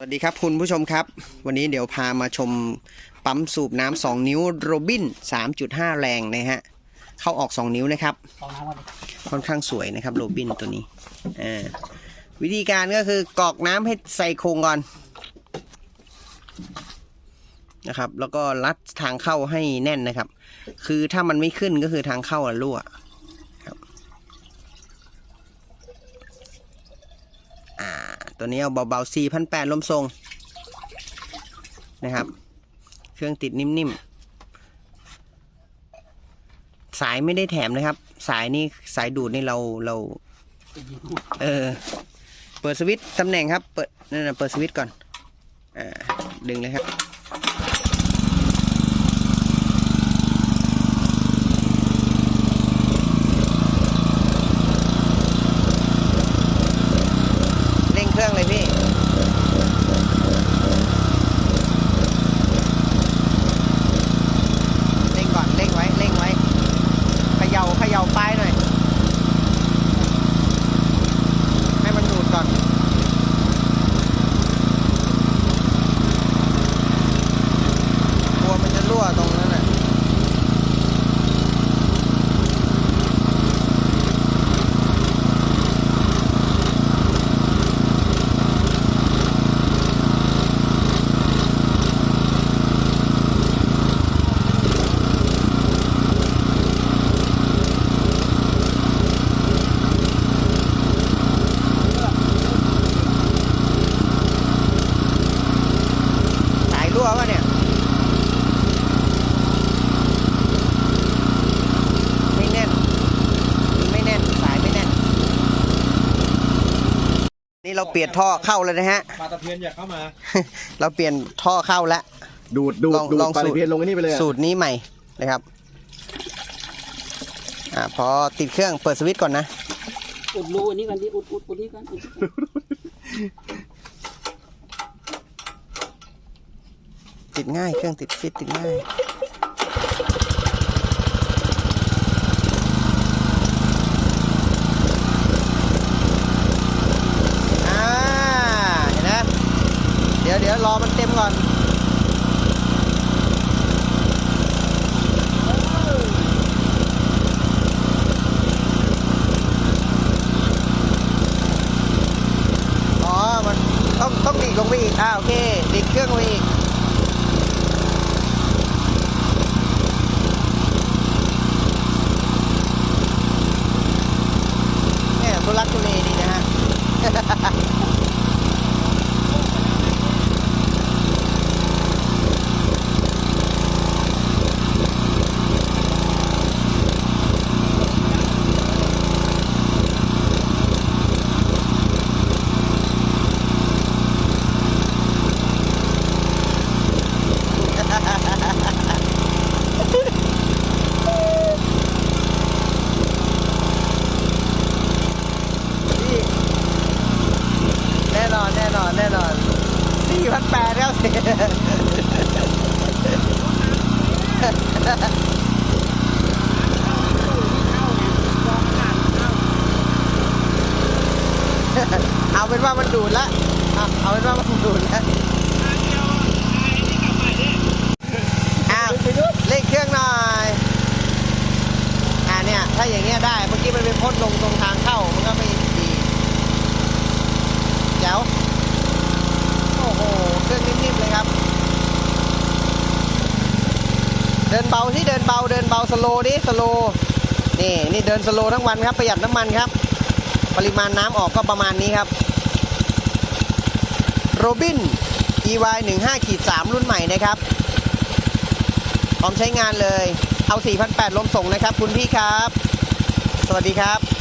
สวัสดีครับคุณผู้ชมครับ วันนี้เดี๋ยวพามาชมปั๊มสูบน้ำสองนิ้วโรบิน 3.5 แรงนะฮะ เข้าออก 2 นิ้วนะครับ ค่อนข้างสวยนะครับโรบินตัวนี้อ่าวิธีการก็คือกรอกน้ำให้ใส่โครงก่อนนะครับ แล้วก็รัดทางเข้าให้แน่นนะครับ คือถ้ามันไม่ขึ้นก็คือทางเข้ารั่วครับอ่า ตัวนี้เอาเบาๆ4,800ลมทรงนะครับ เครื่องติดนิ่มๆ สายไม่ได้แถมนะครับ สายนี่สายดูดนี่เราเรา เออ เปิดสวิตช์ตำแหน่งครับ เปิดนั่นนะเปิดสวิตช์ก่อนอ่าดึงเลยครับ เร่งเครื่องเลยพี่ เร่งก่อน เร่งไว้ เร่งไว้เขย่าเขย่าปลายหน่อย ให้มันดูดก่อน กลัวมันจะรั่วตรงนั้นแหละ สายรั่ววะเนี่ย ไม่แน่น ไม่แน่น สายไม่แน่น นี่เราเปลี่ยนท่อเข้าแล้วนะฮะ ปลาตะเพียนอยากเข้ามา เราเปลี่ยนท่อเข้าแล้ว ดูดดูดลองดูดลองปลาสูตะตรเพียนลงไอ้นี่ไปเลยอะสูตรนี้ใหม่นะครับอ่าพอติดเครื่องเปิดสวิตช์ก่อนนะ อุดรูอันนี้กันดิอุดอุดอุดนี่กันอุดนี่กันติดง่ายเครื่องติดฟิตติดง่าย อ่า เห็นนะ เดี๋ยวเดี๋ยวรอมันเต็มก่อนอ๋อมันต้องต้องดีดลงไปอีกอ่าโอเคดีดเครื่องลงไปอีกเนี่ยทุลักทุเลดีนะฮะ นี่แน่นอนแน่นอนแน่นอนสี่ พันแปดครับเอาเป็นว่ามันดูดละเอาเป็นว่ามันดูดละอ้าวเล่นเครื่องหน่อยอ่าเนี่ยถ้าอย่างเงี้ยได้เมื่อกี้มันไปพ่นลงตรงทางเข้ามันก็ไม่ดีเจ๋ว อ้โหเครื่องนิ่มๆเลยครับ เดินเบาที่เดินเบาเดินเบาสโลดิสโลนี่นี่เดินสโลทั้งวันครับประหยัดน้ำมันครับ ปริมาณน้ำออกก็ประมาณนี้ครับโรบิน EY 15ขีด3รุ่นใหม่นะครับ พร้อมใช้งานเลย เอา 4,800ลมส่งนะครับ คุณพี่ครับ สวัสดีครับ